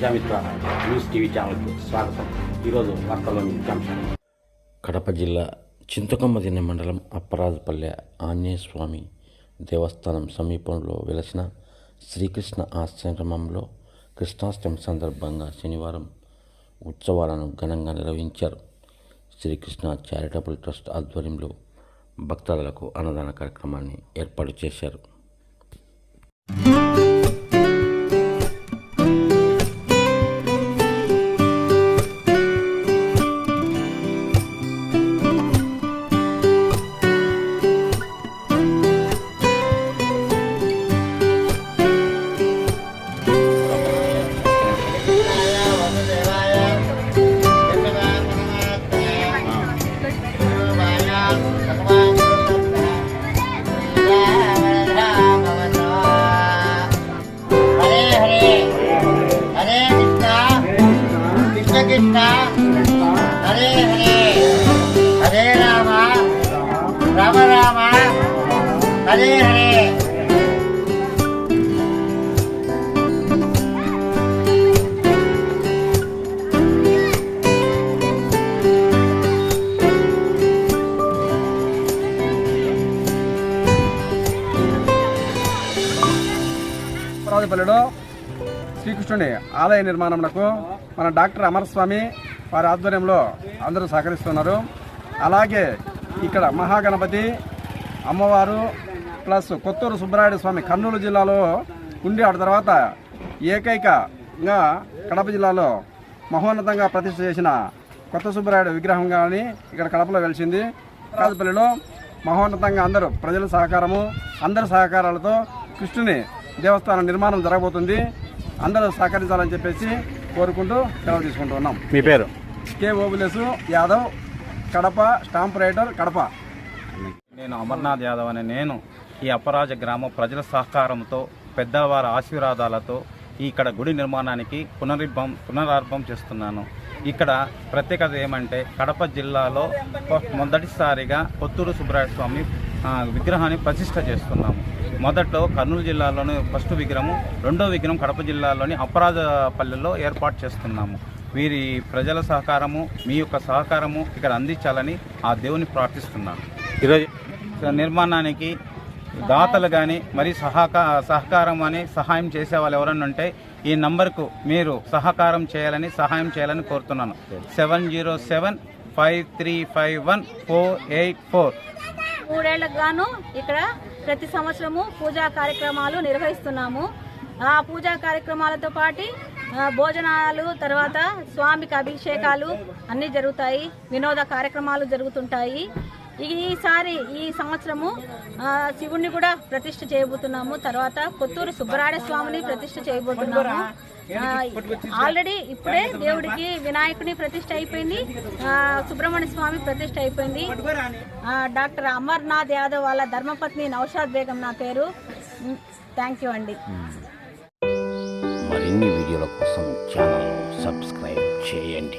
Prajamitra news TV ఛానల్కి స్వాగతం. ఈరోజు వార్తల్లోని ముఖ్యాంశాలు కడప జిల్లా చింతకొమ్మదిన్నె మండలం అప్పరాజపల్లె ఆంజనేయస్వామి దేవస్థానం సమీపంలో వెలసిన శ్రీకృష్ణ ఆశ్రమంలో కృష్ణాష్టమి సందర్భంగా శనివారం ఉత్సవాలను ఘనంగా నిర్వహించారు. శ్రీకృష్ణ చారిటబుల్ ట్రస్ట్ ఆధ్వర్యంలో భక్తాదులకు అన్నదాన కార్యక్రమాన్ని ఏర్పాటు చేశారు. హరే హరే రాజపల్లిలో శ్రీకృష్ణుని ఆలయ నిర్మాణమునకు మన డాక్టర్ అమరస్వామి వారి ఆధ్వర్యంలో అందరూ సహకరిస్తున్నారు. అలాగే ఇక్కడ మహాగణపతి అమ్మవారు ప్లస్ కొత్తూరు సుబ్బరాయుడు స్వామి కర్నూలు జిల్లాలో ఉండి ఆ తర్వాత ఏకైకగా కడప జిల్లాలో మహోన్నతంగా ప్రతిష్ఠ చేసిన కొత్త సుబ్బరాయుడు విగ్రహం కానీ ఇక్కడ కడపలో వెలిసింది. రాజపల్లిలో మహోన్నతంగా అందరూ ప్రజల సహకారము అందరి సహకారాలతో కృష్ణుని దేవస్థానం నిర్మాణం జరగబోతుంది. అందరూ సహకరించాలని చెప్పేసి కోరుకుంటూ సెలవు తీసుకుంటూ ఉన్నాం. మీ పేరు? K Obulesu Yadav Kadapa stamp writer Kadapa. నేను అమర్నాథ్ యాదవ్ అనే నేను ఈ అపరాజ గ్రామ ప్రజల సహకారంతో పెద్దవారి ఆశీర్వాదాలతో ఇక్కడ గుడి నిర్మాణానికి పునరుద్ధం పునరారంభం చేస్తున్నాను. ఇక్కడ ప్రత్యేకత ఏమంటే కడప జిల్లాలో మొదటిసారిగా కొత్తూరు సుబ్బరాయ స్వామి విగ్రహాన్ని ప్రతిష్ట చేస్తున్నాము. మొదట్లో కర్నూలు జిల్లాలోని ఫస్ట్ విగ్రహము రెండో విగ్రహం కడప జిల్లాలోని అపరాజపల్లెలో ఏర్పాటు చేస్తున్నాము. వీరి ప్రజల సహకారము మీ యొక్క సహకారము ఇక్కడ అందించాలని ఆ దేవుని ప్రార్థిస్తున్నాను. ఈరోజు నిర్మాణానికి దాతలు కానీ మరి సహకా సహకారం అని సహాయం చేసే వాళ్ళు ఎవరన్నా ఉంటే ఈ నంబర్కు మీరు సహకారం చేయాలని సహాయం చేయాలని కోరుతున్నాను. Seven zero seven five three five one four eight four. మూడేళ్ళకు గాను ఇక్కడ ప్రతి సంవత్సరము పూజా కార్యక్రమాలు నిర్వహిస్తున్నాము. ఆ పూజా కార్యక్రమాలతో పాటు భోజనాలు తర్వాత స్వామికి అభిషేకాలు అన్నీ జరుగుతాయి. వినోద కార్యక్రమాలు జరుగుతుంటాయి. ఈసారి ఈ సంవత్సరము శివుణ్ణి కూడా ప్రతిష్ఠ చేయబోతున్నాము. తర్వాత కొత్తూరు సుబ్బరాయ స్వామిని ప్రతిష్ఠ చేయబోతున్నాము. ఆల్రెడీ ఇప్పుడే దేవుడికి వినాయకుని ప్రతిష్ఠ అయిపోయింది. సుబ్రహ్మణ్య స్వామి ప్రతిష్ట అయిపోయింది. డాక్టర్ అమర్నాథ్ యాదవ్ వాళ్ళ ధర్మపత్ని నౌషాద్ బేగం నా పేరు. థ్యాంక్ యూ అండి. మరిన్ని వీడియోల కోసం ఛానల్ సబ్స్క్రైబ్ చేయండి.